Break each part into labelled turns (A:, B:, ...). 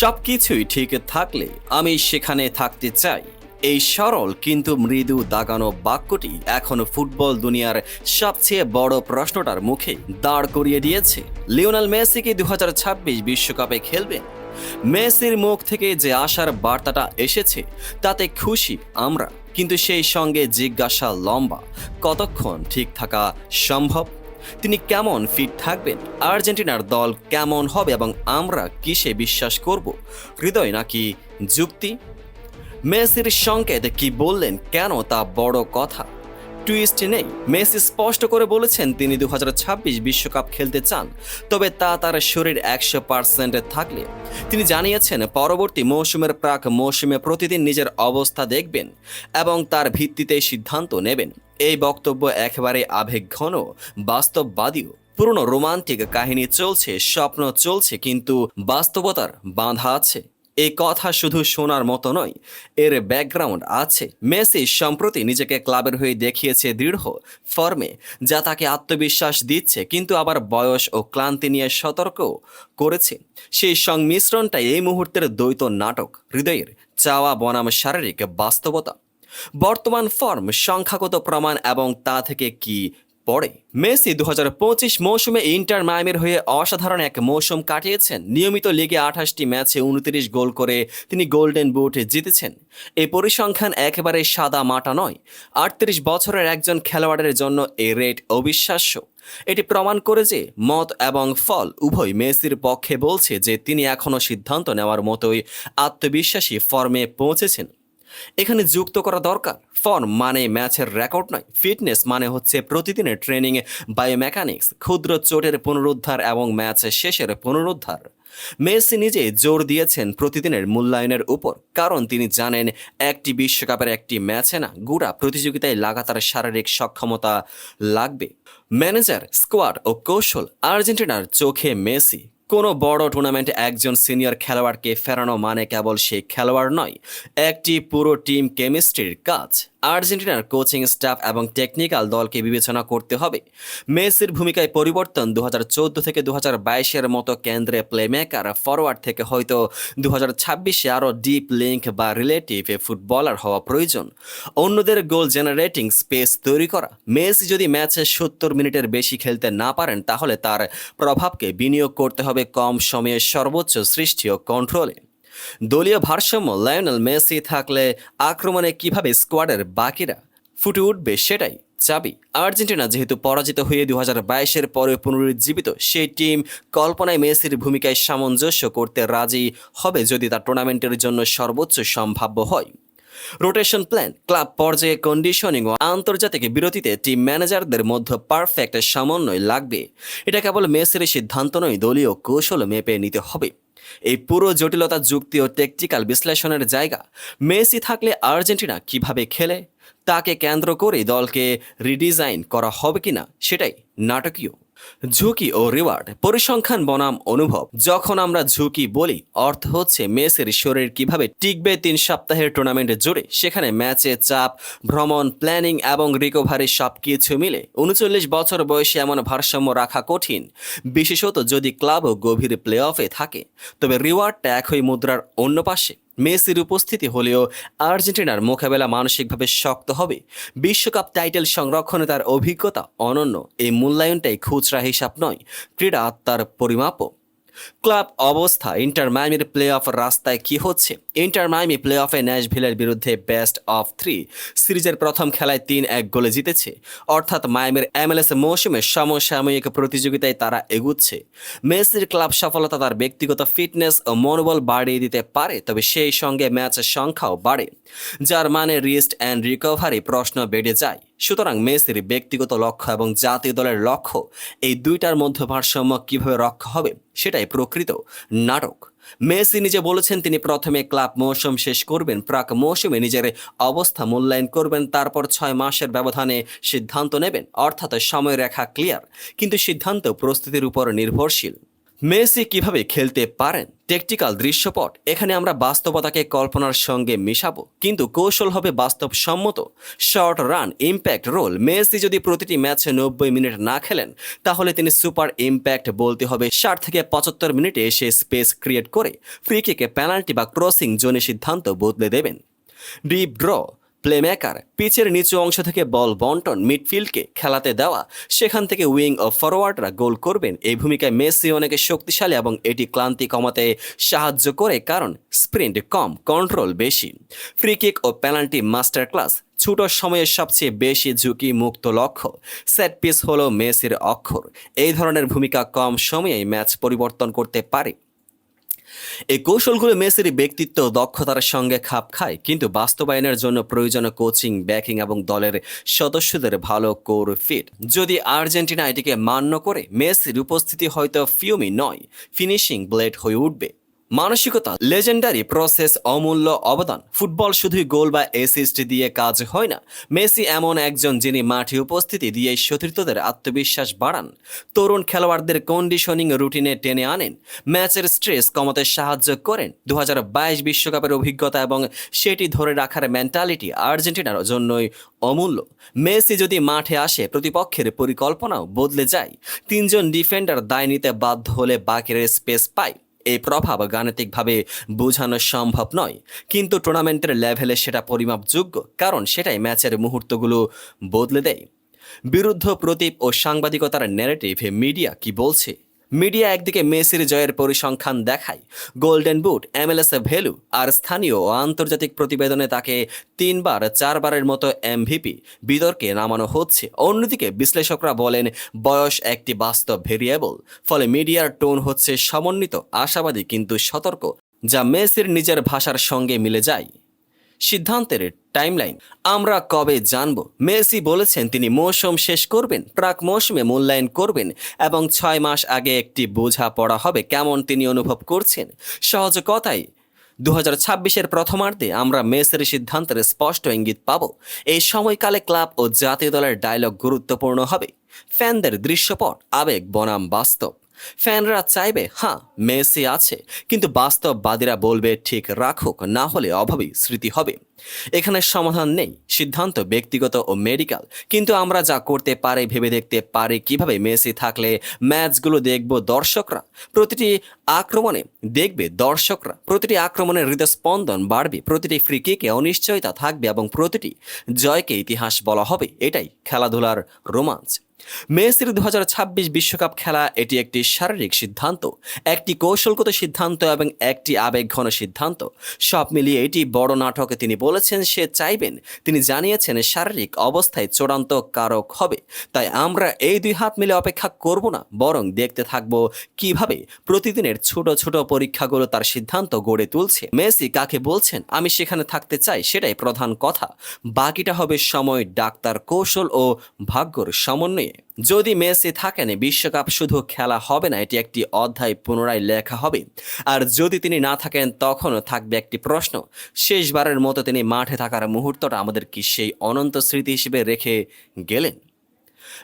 A: সব কিছুই ঠিক থাকলে আমি সেখানে থাকতে চাই। এই সরল কিন্তু মৃদু দাগানো বাক্যটি এখন ফুটবল দুনিয়ার সবচেয়ে বড় প্রশ্নটার মুখে দাঁড় করিয়ে দিয়েছে। লিওনাল মেসি কি দু বিশ্বকাপে খেলবেন? মেসির মুখ থেকে যে আশার বার্তাটা এসেছে, তাতে খুশি আমরা। কিন্তু সেই সঙ্গে জিজ্ঞাসা লম্বা, কতক্ষণ ঠিক থাকা সম্ভব? তিনি কেমন ফিট থাকবেন? আর্জেন্টিনার দল কেমন হবে এবং আমরা কিসে বিশ্বাস করব? হৃদয় নাকি যুক্তি? মেসির সংকেত কি বললেন? কেন তা বড় কথা? টুইস্ট নেই। মেসি স্পষ্ট করে বলেছেন তিনি দু বিশ্বকাপ খেলতে চান, তবে তা তার শরীর একশো পার্সেন্ট থাকলে। তিনি জানিয়েছেন, পরবর্তী মৌসুমের প্রাক মৌসুমে প্রতিদিন নিজের অবস্থা দেখবেন এবং তার ভিত্তিতে সিদ্ধান্ত নেবেন। এই বক্তব্য একেবারে আবেগঘন, বাস্তববাদীও। পুরনো রোমান্টিক কাহিনী চলছে, স্বপ্ন চলছে, কিন্তু বাস্তবতার বাঁধা আছে। এই কথা শুধু শোনার মতো নয়, এর ব্যাকগ্রাউন্ড আছে। মেসি সম্প্রতি নিজেকে ক্লাবের হয়ে দেখিয়েছে দৃঢ় ফর্মে যা তাকে আত্মবিশ্বাস দিচ্ছে, কিন্তু আবার বয়স ও ক্লান্তি নিয়ে সতর্ক করেছে। সেই সংমিশ্রণটাই এই মুহূর্তের দ্বৈত নাটক, হৃদয়ের চাওয়া বনাম শারীরিক বাস্তবতা। বর্তমান ফর্ম সংখ্যাগত প্রমাণ এবং তা থেকে কি পরে মেসি দু হাজার পঁচিশ মৌসুমে ইন্টার মায়ামির হয়ে অসাধারণ এক মৌসুম কাটিয়েছেন। নিয়মিত লিগে আঠাশটি ম্যাচে উনত্রিশ গোল করে তিনি গোল্ডেন বুট জিতেছেন। এই পরিসংখ্যান একেবারে সাদা মাটা নয়, আটত্রিশ বছরের একজন খেলোয়াড়ের জন্য এই রেট অবিশ্বাস্য। এটি প্রমাণ করে যে মত এবং ফল উভয় মেসির পক্ষে বলছে যে তিনি এখনও সিদ্ধান্ত নেওয়ার মতোই আত্মবিশ্বাসী ফর্মে পৌঁছেছেন। এখানে যুক্ত করা দরকার। ফর্ম মানে ম্যাচের রেকর্ড নয়। ফিটনেস মানে হচ্ছে প্রতিদিনের ট্রেনিং বায়োমেকানিক্স, ক্ষুদ্র চোটের পুনরুদ্ধার এবং ম্যাচ শেষের পুনরুদ্ধার। মেসি নিজে জোর দিয়েছেন প্রতিদিনের মূল্যায়নের উপর, কারণ তিনি জানেন একটি বিশ্বকাপের একটি ম্যাচে না, গুড়া প্রতিযোগিতায় লাগাতার শারীরিক সক্ষমতা লাগবে। ম্যানেজার, স্কোয়াড ও কৌশল আর্জেন্টিনার চোখে মেসি কোনো বড় টুর্নামেন্টে একজন সিনিয়র খেলোয়াড়কে ফেরানো মানে কেবল সেই খেলোয়াড় নয়, একটি পুরো টিম কেমিস্ট্রির কাজ। আর্জেন্টিনার কোচিং স্টাফ এবং টেকনিক্যাল দলকে বিবেচনা করতে হবে। মেসির ভূমিকায় পরিবর্তন দু হাজার চৌদ্দ থেকে দু হাজার বাইশের মতো কেন্দ্রে প্লেমেকার ফরওয়ার্ড থেকে হয়তো দু হাজার ছাব্বিশে আরও ডিপ লিঙ্ক বা রিলেটিভ এ ফুটবলার হওয়া প্রয়োজন। অন্যদের গোল জেনারেটিং স্পেস তৈরি করা। মেসি যদি ম্যাচে সত্তর মিনিটের বেশি খেলতে না পারেন, তাহলে তার প্রভাবকে বিনিয়োগ করতে হবে। কম সময়ে সর্বোচ্চ সৃষ্টি ও কন্ট্রোলে দলীয় ভারসাম্য লায়নেল মেসি থাকলে আক্রমণে কীভাবে স্কোয়াডের বাকিরা ফুটে উঠবে সেটাই চাবি। আর্জেন্টিনা যেহেতু পরাজিত হয়ে দু হাজার বাইশের পরে পুনরুজ্জীবিত, সেই টিম কল্পনায় মেসির ভূমিকায় সামঞ্জস্য করতে রাজি হবে যদি তা টুর্নামেন্টের জন্য সর্বোচ্চ সম্ভাব্য হয়। রোটেশন প্ল্যান ক্লাব পর্যায়ে কন্ডিশনিং ও আন্তর্জাতিক বিরতিতে টিম ম্যানেজারদের মধ্যে পারফেক্ট সমন্বয় লাগবে। এটা কেবল মেসির সিদ্ধান্ত নয়, দলীয় কৌশল মেপে নিতে হবে। এই পুরো জটিলতা যুক্তি ও টেকটিক্যাল বিশ্লেষণের জায়গা। মেসি থাকলে আর্জেন্টিনা কীভাবে খেলে? তাকে কেন্দ্র করে দলকে রিডিজাইন করা হবে কিনা? সেটাই নাটকীয়। ঝুঁকি ও রিওয়ার্ড পরিসংখ্যান বনাম অনুভব। যখন আমরা ঝুঁকি বলি, অর্থ হচ্ছে মেসের শরীর কীভাবে টিকবে তিন সপ্তাহের টুর্নামেন্ট জুড়ে। সেখানে ম্যাচে চাপ, ভ্রমণ প্ল্যানিং এবং রিকভারি সব কিছু মিলে উনচল্লিশ বছর বয়সে এমন ভারসাম্য রাখা কঠিন। বিশেষত যদি ক্লাবও গভীর প্লে অফে থাকে, তবে রিওয়ার্ডটা একই মুদ্রার অন্য পাশে। মেসির উপস্থিতি হলেও আর্জেন্টিনার মোকাবেলা মানসিকভাবে শক্ত হবে। বিশ্বকাপ টাইটেল সংরক্ষণে তার অভিজ্ঞতা অনন্য। এই মূল্যায়নটাই খুচরা হিসাব নয়, ক্রীড়া আত্মার পরিমাপও। ক্লাব অবস্থা, ইন্টার মাইমির প্লে অফ রাস্তায় কি হচ্ছে? ইন্টার মাইমি প্লে অফে ন্যাশভিলের বিরুদ্ধে বেস্ট অফ থ্রি সিরিজের প্রথম খেলায় তিন এক গোলে জিতেছে। অর্থাৎ মাইমের এমএলএস মৌসুমে সমসাময়িক প্রতিযোগিতায় তারা এগুচ্ছে। মেসির ক্লাব সফলতা তার ব্যক্তিগত ফিটনেস ও মনোবল বাড়িয়ে দিতে পারে, তবে সেই সঙ্গে ম্যাচের সংখ্যাও বাড়ে। যার মানে রিস্ট অ্যান্ড রিকভারি প্রশ্ন বেড়ে যায়। সুতরাং মেসির ব্যক্তিগত লক্ষ্য এবং জাতীয় দলের লক্ষ্য এই দুইটার মধ্যে ভারসাম্য কীভাবে রক্ষা হবে সেটাই প্রকৃত নাটক। মেসি নিজে বলেছেন তিনি প্রথমে ক্লাব মৌসুম শেষ করবেন, প্রাক মৌসুমে নিজের অবস্থা মূল্যায়ন করবেন, তারপর ছয় মাসের ব্যবধানে সিদ্ধান্ত নেবেন। অর্থাৎ সময় রেখা ক্লিয়ার কিন্তু সিদ্ধান্ত প্রস্তুতির উপর নির্ভরশীল। মেসি কীভাবে খেলতে পারেন? টেকটিক্যাল দৃশ্যপট। এখানে আমরা বাস্তবতাকে কল্পনার সঙ্গে মিশাবো। কিন্তু কৌশল হবে বাস্তবসম্মত। Short run impact role Messi যদি প্রতিটি ম্যাচে নব্বই মিনিট না খেলেন, তাহলে তিনি সুপার ইম্প্যাক্ট বলতে হবে ষাট থেকে পঁচাত্তর মিনিটে এসে স্পেস ক্রিয়েট করে ফ্রি কিকে পেনাল্টি বা ক্রসিং জোনে সিদ্ধান্ত বদলে দেবেন। ডিপ ড্র প্লেমেকার পিচের নিচু অংশ থেকে বল বন্টন মিডফিল্ডকে খেলাতে দেওয়া, সেখান থেকে উইং ও ফরওয়ার্ডরা গোল করবেন। এই ভূমিকায় মেসি অনেক শক্তিশালী এবং এটি ক্লান্তি কমাতে সাহায্য করে, কারণ স্প্রিন্ট কম, কন্ট্রোল বেশি। ফ্রি কিক ও পেনাল্টি মাস্টার ক্লাস ছোট সময়ে সবচেয়ে বেশি ঝুঁকি মুক্ত লক্ষ্য। সেট পিস হলো মেসির অক্ষর। এই ধরনের ভূমিকা কম সময়ে ম্যাচ পরিবর্তন করতে পারে। এই কৌশলগুলো মেসির ব্যক্তিত্ব দক্ষতার সঙ্গে খাপ খায়, কিন্তু বাস্তবায়নের জন্য প্রয়োজন কোচিং, ব্যাকিং এবং দলের সদস্যদের ভালো কোর ফিট। যদি আর্জেন্টিনা এটিকে মান্য করে, মেসির উপস্থিতি হয়তো ফিউমি নয়, ফিনিশিং ব্লেড হয়ে উঠবে। মানসিকতা লেজেন্ডারি প্রসেস অমূল্য অবদান। ফুটবল শুধুই গোল বা অ্যাসিস্ট দিয়ে কাজ হয় না। মেসি এমন একজন যিনি মাঠে উপস্থিতি দিয়ে সতীর্থদের আত্মবিশ্বাস বাড়ান। তরুণ খেলোয়াড়দের কন্ডিশনিং রুটিনে টেনে আনেন। ম্যাচের স্ট্রেস কমাতে সাহায্য করেন। দু বিশ্বকাপের অভিজ্ঞতা এবং সেটি ধরে রাখার মেন্টালিটি আর্জেন্টিনার জন্যই অমূল্য। মেসি যদি মাঠে আসে, প্রতিপক্ষের পরিকল্পনাও বদলে যায়। তিনজন ডিফেন্ডার দায় নিতে বাধ্য হলে বাকির স্পেস পায়। এই প্রভাব গাণিতিকভাবে বোঝানো সম্ভব নয়। কিন্তু টুর্নামেন্টের লেভেলে সেটা পরিমাপযোগ্য, কারণ সেটাই ম্যাচের মুহূর্তগুলো বদলে দেয়। বিরুদ্ধ প্রতীপ ও সাংবাদিকতার ন্যারেটিভ মিডিয়া কি বলছে? মিডিয়া একদিকে মেসির জয়ের পরিসংখ্যান দেখায়। গোল্ডেন বুট, এমএলএস ভ্যালু আর স্থানীয় ও আন্তর্জাতিক প্রতিবেদনে তাকে তিনবার, চারবারের মতো এমভিপি। বিতর্কে নামানো হচ্ছে। অন্যদিকে বিশ্লেষকরা বলেন, বয়স একটি বাস্তব ভেরিয়েবল। ফলে মিডিয়ার টোন হচ্ছে সমন্বিত, আশাবাদী, কিন্তু সতর্ক, যা মেসির নিজের ভাষার সঙ্গে মিলে যায়। সিদ্ধান্তের টাইমলাইন আমরা কবে জানব? মেসি বলেছেন তিনি মৌসুম শেষ করবেন প্রাক মৌসুমে মূল্যায়ন করবেন এবং ছয় মাস আগে একটি বোঝা পড়া হবে। কেমন তিনি অনুভব করছেন? সহজ কথাই দু হাজার ছাব্বিশের প্রথমার্ধে আমরা মেসের সিদ্ধান্তের স্পষ্ট ইঙ্গিত পাব। এই সময়কালে ক্লাব ও জাতীয় দলের ডায়লগ গুরুত্বপূর্ণ হবে। ফ্যানদের দৃশ্যপট, আবেগ, বনাম বাস্তব। ফ্যানরা চাইবে হ্যাঁ মেসি আছে, কিন্তু বাস্তববাদীরা বলবে, ঠিক রাখুক, না হলে অভাবী স্মৃতি হবে। এখানে সমাধান নেই, সিদ্ধান্ত ব্যক্তিগত ও মেডিকেল কিন্তু আমরা যা করতে পারে, ভেবে দেখতে পারি, কীভাবে মেসি থাকলে ম্যাচগুলো দেখব দর্শকরা। প্রতিটি আক্রমণে দেখবে দর্শকরা, প্রতিটি আক্রমণের হৃদস্পন্দন বাড়বে, প্রতিটি ফ্রি কিকে অনিশ্চয়তা থাকবে এবং প্রতিটি জয়কে ইতিহাস বলা হবে, এটাই খেলাধুলার রোমাঞ্চ। মেসির দু বিশ্বকাপ খেলা, এটি একটি শারীরিক সিদ্ধান্ত, একটি কৌশলগত সিদ্ধান্ত এবং একটি আবেগঘন সিদ্ধান্ত। সব মিলিয়ে এটি বড় নাটকে, তিনি বলেছেন সে চাইবেন, তিনি জানিয়েছেন শারীরিক অবস্থায় চূড়ান্ত কারক হবে। তাই আমরা এই দুই হাত মিলে অপেক্ষা করব না, বরং দেখতে থাকব কীভাবে প্রতিদিনের ছোট ছোট পরীক্ষাগুলো তার সিদ্ধান্ত গড়ে তুলছে। মেসি কাকে বলছেন, আমি সেখানে থাকতে চাই, সেটাই প্রধান কথা। বাকিটা হবে সময়, ডাক্তার কৌশল ও ভাগ্যর সমন্বয়ে। যদি মেসি থাকেন, বিশ্বকাপ শুধু খেলা হবে না, এটি একটি অধ্যায় পুনরায় লেখা হবে। আর যদি তিনি না থাকেন, তখনও থাকবে একটি প্রশ্ন। শেষবারের মতো তিনি মাঠে থাকার মুহূর্তটা আমাদের কি সেই অনন্ত স্মৃতি হিসেবে রেখে গেলেন?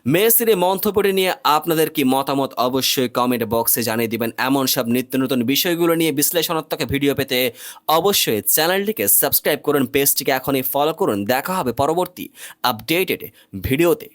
A: মেসির মন্তব্যটি নিয়ে আপনাদের কি মতামত অবশ্যই কমেন্ট বক্সে জানিয়ে দিবেন। এমন সব নিত্য নতুন বিষয়গুলো নিয়ে বিশ্লেষণাত্মক ভিডিও পেতে অবশ্যই চ্যানেলটিকে সাবস্ক্রাইব করুন, পেজটিকে এখনই ফলো করুন। দেখা হবে পরবর্তী আপডেটেড ভিডিওতে।